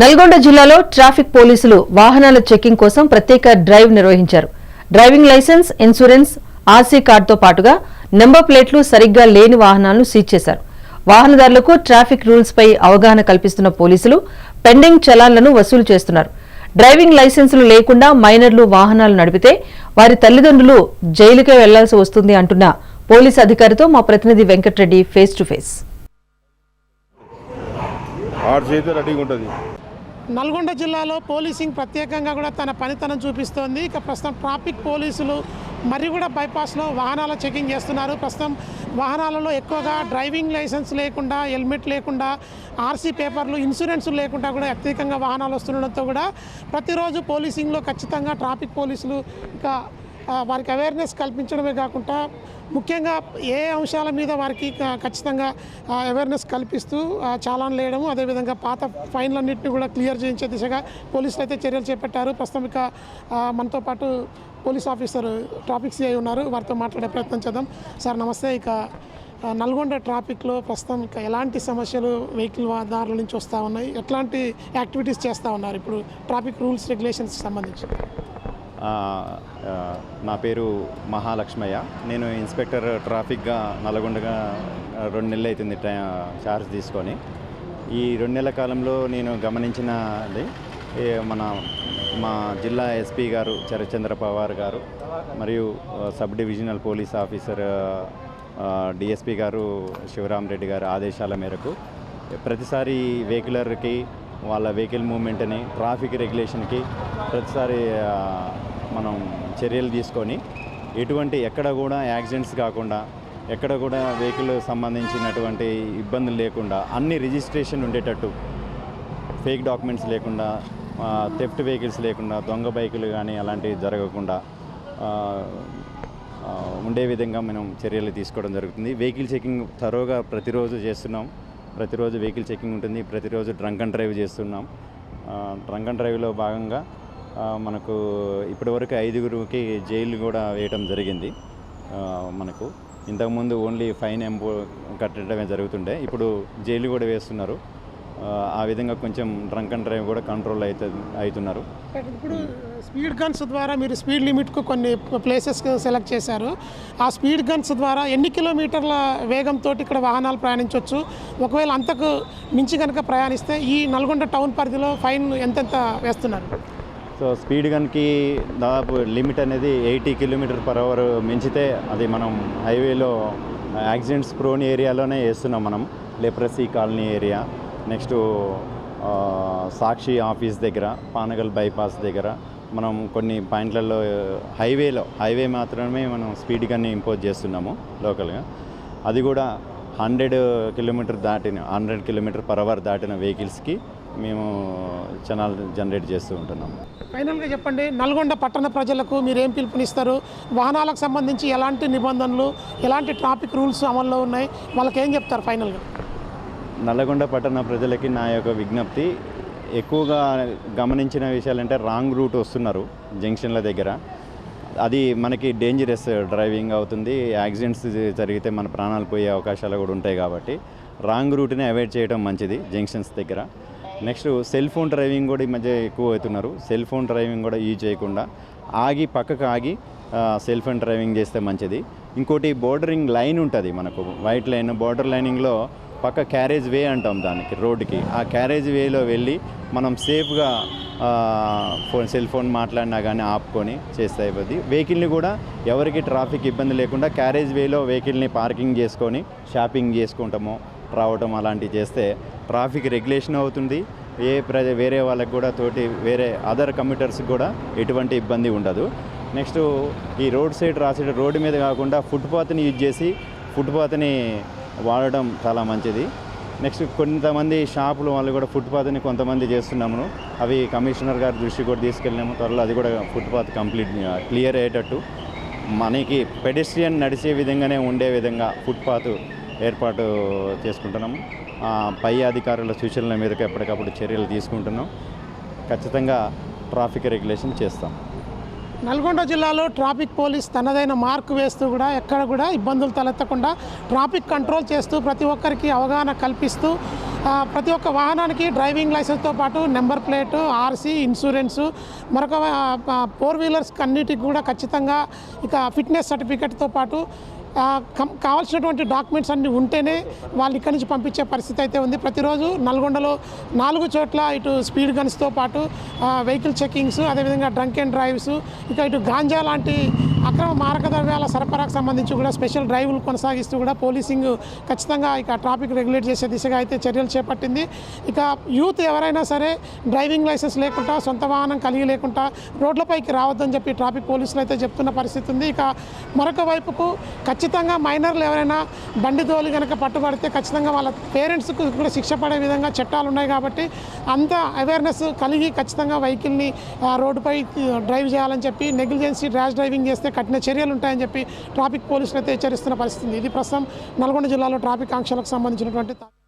నల్గొండ జిల్లాలో ట్రాఫిక్ పోలీసులు వాహనాల చెకింగ్ కోసం ప్రత్యేక డ్రైవ్ నిర్వహించారు. డ్రైవింగ్ లైసెన్స్ ఇన్సూరెన్స్ ఆర్సీ కార్డుతో పాటుగా నెంబర్ ప్లేట్లు సరిగ్గా లేని వాహనాలను సీజ్ చేశారు. వాహనదారులకు ట్రాఫిక్ రూల్స్ పై అవగాహన కల్పిస్తున్న పోలీసులు పెండింగ్ చలాన్లను వసూలు చేస్తున్నారు. డ్రైవింగ్ లైసెన్సులు లేకుండా మైనర్లు వాహనాలు నడిపితే వారి తల్లిదండ్రులు జైలుకే వెళ్ళాల్సి వస్తుంది అంటున్న పోలీసు అధికారితో మా ప్రతినిధి Venkatareddy face to face. RC అయితే రెడీగా ఉంటుంది. నల్గొండ జిల్లాలో పోలీసింగ్ ప్రత్యేకంగా కూడా తన పనితనం చూపిస్తోంది. ఇక ప్రస్తుతం ట్రాఫిక్ పోలీసులు మరి కూడా బైపాస్లో వాహనాల చెకింగ్ చేస్తున్నారు. ప్రస్తుతం వాహనాలలో ఎక్కువగా డ్రైవింగ్ లైసెన్స్ లేకుండా హెల్మెట్ లేకుండా ఆర్సీ పేపర్లు ఇన్సూరెన్స్ లేకుండా కూడా అత్యధికంగా వాహనాలు వస్తుండడంతో కూడా ప్రతిరోజు పోలీసింగ్లో ఖచ్చితంగా ట్రాఫిక్ పోలీసులు ఇంకా వారికి అవేర్నెస్ కల్పించడమే కాకుండా ముఖ్యంగా ఏ అంశాల మీద వారికి ఖచ్చితంగా అవేర్నెస్ కల్పిస్తూ చాలాన్ లేయడము అదేవిధంగా పాత ఫైన్లన్నింటినీ కూడా క్లియర్ చేయించే దిశగా పోలీసులు అయితే చర్యలు చేపట్టారు. ప్రస్తుతం ఇక మనతో పాటు పోలీస్ ఆఫీసర్ ట్రాఫిక్ సిఐ ఉన్నారు. వారితో మాట్లాడే ప్రయత్నం చేద్దాం. సార్ నమస్తే. ఇక నల్గొండ ట్రాఫిక్లో ప్రస్తుతం ఇక ఎలాంటి సమస్యలు వెహికల్ దారుల నుంచి వస్తూ ఉన్నాయి? ఎట్లాంటి యాక్టివిటీస్ చేస్తూ ఉన్నారు? ఇప్పుడు ట్రాఫిక్ రూల్స్ రెగ్యులేషన్స్ సంబంధించి. నా పేరు మహాలక్ష్మయ్య. నేను ఇన్స్పెక్టర్ ట్రాఫిక్గా నల్గొండగా రెండు నెలలు అవుతుంది టై- తీసుకొని. ఈ రెండు నెలల కాలంలో నేను గమనించినది ఏ మన మా జిల్లా ఎస్పీ గారు చరచంద్ర పవార్ గారు మరియు sub divisional police officer DSP గారు శివరామ్ రెడ్డి గారు ఆదేశాల మేరకు ప్రతిసారి వెహికులర్కి వాళ్ళ వెహికల్ మూమెంట్ని ట్రాఫిక్ రెగ్యులేషన్కి ప్రతిసారి మనం చర్యలు తీసుకొని ఎటువంటి ఎక్కడ కూడా యాక్సిడెంట్స్ కాకుండా ఎక్కడ కూడా వెహికల్ సంబంధించినటువంటి ఇబ్బందులు లేకుండా అన్ని రిజిస్ట్రేషన్ ఉండేటట్టు ఫేక్ డాక్యుమెంట్స్ లేకుండా థెఫ్ట్ వెహికల్స్ లేకుండా దొంగ బైకులు కానీ అలాంటివి జరగకుండా ఉండే విధంగా మనం చర్యలు తీసుకోవడం జరుగుతుంది. వెహికల్ చెకింగ్ తరోగా ప్రతిరోజు చేస్తున్నాం. ప్రతిరోజు వెహికల్ చెకింగ్ ఉంటుంది. ప్రతిరోజు డ్రంక్ అండ్ డ్రైవ్ చేస్తున్నాం. డ్రంక్ అండ్ డ్రైవ్లో భాగంగా మనకు ఇప్పటివరకు ఐదుగురికి జైలు కూడా వేయటం జరిగింది. మనకు ఇంతకుముందు ఓన్లీ ఫైన్ ఎంపో కట్టడమే జరుగుతుండే. ఇప్పుడు జైలు కూడా వేస్తున్నారు. ఆ, విధంగా కొంచెం డ్రంక్ అండ్ డ్రైవ్ కూడా కంట్రోల్ అవుతు అవుతున్నారు ఇప్పుడు స్పీడ్ గన్స్ ద్వారా మీరు స్పీడ్ లిమిట్కు కొన్ని ప్లేసెస్ సెలెక్ట్ చేశారు. ఆ స్పీడ్ గన్స్ ద్వారా ఎన్ని కిలోమీటర్ల వేగంతో ఇక్కడ వాహనాలు ప్రయాణించవచ్చు ఒకవేళ అంతకు మించి కనుక ప్రయాణిస్తే ఈ నల్గొండ టౌన్ పరిధిలో ఫైన్ ఎంతెంత వేస్తున్నారు? సో స్పీడ్ గన్కి దాదాపు లిమిట్ అనేది ఎయిటీ కిలోమీటర్ పర్ అవర్ మించితే అది మనం హైవేలో యాక్సిడెంట్స్ ప్రోన్ ఏరియాలోనే వేస్తున్నాం మనం leprosy colony area. Next Sakshi office దగ్గర పానగల్ బైపాస్ దగ్గర మనం కొన్ని పాయింట్లలో హైవేలో హైవే మాత్రమే మనం స్పీడ్ గన్ని ఇంపోజ్ చేస్తున్నాము లోకల్గా. అది కూడా హండ్రెడ్ కిలోమీటర్ దాటిన హండ్రెడ్ కిలోమీటర్ పర్ అవర్ దాటిన వెహికల్స్కి మేము ఛానల్ జనరేట్ చేస్తూ ఉంటున్నాము ఫైనల్గా చెప్పండి నల్గొండ పట్టణ ప్రజలకు మీరు ఏం పిలుపునిస్తారు? వాహనాలకు సంబంధించి ఎలాంటి నిబంధనలు ఎలాంటి ట్రాఫిక్ రూల్స్ అమల్లో ఉన్నాయి? వాళ్ళకి ఏం చెప్తారు ఫైనల్గా? నల్లగొండ పట్టణ ప్రజలకి నా యొక్క విజ్ఞప్తి ఎక్కువగా గమనించిన విషయాలంటే రాంగ్ రూట్ వస్తున్నారు జంక్షన్ల దగ్గర. అది మనకి డేంజరస్ డ్రైవింగ్ అవుతుంది యాక్సిడెంట్స్ జరిగితే మన ప్రాణాలు పోయే అవకాశాలు కూడా ఉంటాయి కాబట్టి రాంగ్ రూట్ని అవాయిడ్ చేయడం మంచిది జంక్షన్స్ దగ్గర. నెక్స్ట్ సెల్ ఫోన్ డ్రైవింగ్ కూడా ఈ మధ్య ఎక్కువ అవుతున్నారు. సెల్ ఫోన్ డ్రైవింగ్ కూడా యూజ్ చేయకుండా ఆగి పక్కకు ఆగి సెల్ ఫోన్ డ్రైవింగ్ చేస్తే మంచిది. ఇంకోటి బోర్డరింగ్ లైన్ ఉంటుంది మనకు. వైట్ లైన్ బోర్డర్ లైనింగ్లో పక్క క్యారేజ్ వే అంటాం దానికి రోడ్డుకి ఆ క్యారేజ్ వేలో వెళ్ళి మనం సేఫ్గా ఫోన్ సెల్ ఫోన్ మాట్లాడినా కానీ ఆపుకొని చేస్తే అయిపోద్ది. వెహికల్ని కూడా ఎవరికి ట్రాఫిక్ ఇబ్బంది లేకుండా క్యారేజ్ వేలో వెహికల్ని పార్కింగ్ చేసుకొని షాపింగ్ చేసుకుంటామో. రావడం అలాంటివి చేస్తే ట్రాఫిక్ రెగ్యులేషన్ అవుతుంది. ఏ ప్రజ వేరే వాళ్ళకి కూడా తోటి వేరే అదర్ కమ్యూటర్స్కి కూడా ఎటువంటి ఇబ్బంది ఉండదు. నెక్స్ట్ ఈ రోడ్ సైడ్ రాసే రోడ్డు మీద కాకుండా ఫుట్పాత్ని యూజ్ చేసి ఫుట్పాత్ని వాడడం చాలా మంచిది. నెక్స్ట్ కొంతమంది షాపులు వాళ్ళు కూడా ఫుట్పాత్ని కొంతమంది చేస్తున్నాము. అవి కమిషనర్ గారి దృష్టి కూడా తీసుకెళ్ళినాము. త్వరలో అది కూడా ఫుట్పాత్ కంప్లీట్ క్లియర్ అయ్యేటట్టు. మనకి పెడెస్ట్రియన్ నడిచే విధంగానే ఉండే విధంగా ఫుట్పాత్ ఏర్పాటు చేసుకుంటున్నాము. పై అధికారుల సూచనల మీదకి ఎప్పటికప్పుడు చర్యలు తీసుకుంటున్నాం. ఖచ్చితంగా ట్రాఫిక్ రెగ్యులేషన్ చేస్తాం. నల్గొండ జిల్లాలో ట్రాఫిక్ పోలీస్ తనదైన మార్క్ వేస్తూ కూడా ఎక్కడ కూడా ఇబ్బందులు తలెత్తకుండా ట్రాఫిక్ కంట్రోల్ చేస్తూ ప్రతి ఒక్కరికి అవగాహన కల్పిస్తూ ప్రతి ఒక్క వాహనానికి డ్రైవింగ్ లైసెన్స్తో పాటు నెంబర్ ప్లేటు ఆర్సీ ఇన్సూరెన్సు మరొక ఫోర్ వీలర్స్కి అన్నిటికి కూడా ఖచ్చితంగా ఇక ఫిట్నెస్ సర్టిఫికెట్తో పాటు కావాల్సినటువంటి డాక్యుమెంట్స్ అన్ని ఉంటేనే వాళ్ళు ఇక్కడి నుంచి పంపించే పరిస్థితి అయితే ఉంది. ప్రతిరోజు నల్గొండలో నాలుగు చోట్ల ఇటు స్పీడ్ గన్స్తో పాటు వెహికల్ చెకింగ్స్ అదేవిధంగా డ్రంక్ అండ్ డ్రైవ్స్ ఇక ఇటు గాంజా లాంటి అక్రమ మారక ద్రవ్యాల సరఫరాకు సంబంధించి కూడా స్పెషల్ డ్రైవ్లు కొనసాగిస్తూ కూడా పోలీసింగ్ ఖచ్చితంగా ఇక ట్రాఫిక్ రెగ్యులేట్ చేసే దిశగా అయితే చర్యలు చేపట్టింది. ఇక యూత్ ఎవరైనా సరే డ్రైవింగ్ లైసెన్స్ లేకుండా సొంత వాహనం కలిగి లేకుండా రోడ్లపైకి రావద్దని చెప్పి ట్రాఫిక్ పోలీసులు అయితే చెప్తున్న పరిస్థితి ఉంది. ఇక మరొక వైపుకు ఖచ్చితంగా ఖచ్చితంగా మైనర్లు ఎవరైనా బండి తోలి కనుక పట్టుబడితే ఖచ్చితంగా వాళ్ళ పేరెంట్స్కు కూడా శిక్ష పడే విధంగా చట్టాలు ఉన్నాయి కాబట్టి అంత అవేర్నెస్ కలిగి ఖచ్చితంగా వెహికల్ని రోడ్డుపై డ్రైవ్ చేయాలని చెప్పి నెగ్లిజెన్సీ ర్యాష్ డ్రైవింగ్ చేస్తే కఠిన చర్యలు ఉంటాయని చెప్పి ట్రాఫిక్ పోలీసులు అయితే హెచ్చరిస్తున్న పరిస్థితి. ఇది ప్రస్తుతం నల్గొండ జిల్లాలో ట్రాఫిక్ ఆంక్షలకు సంబంధించినటువంటి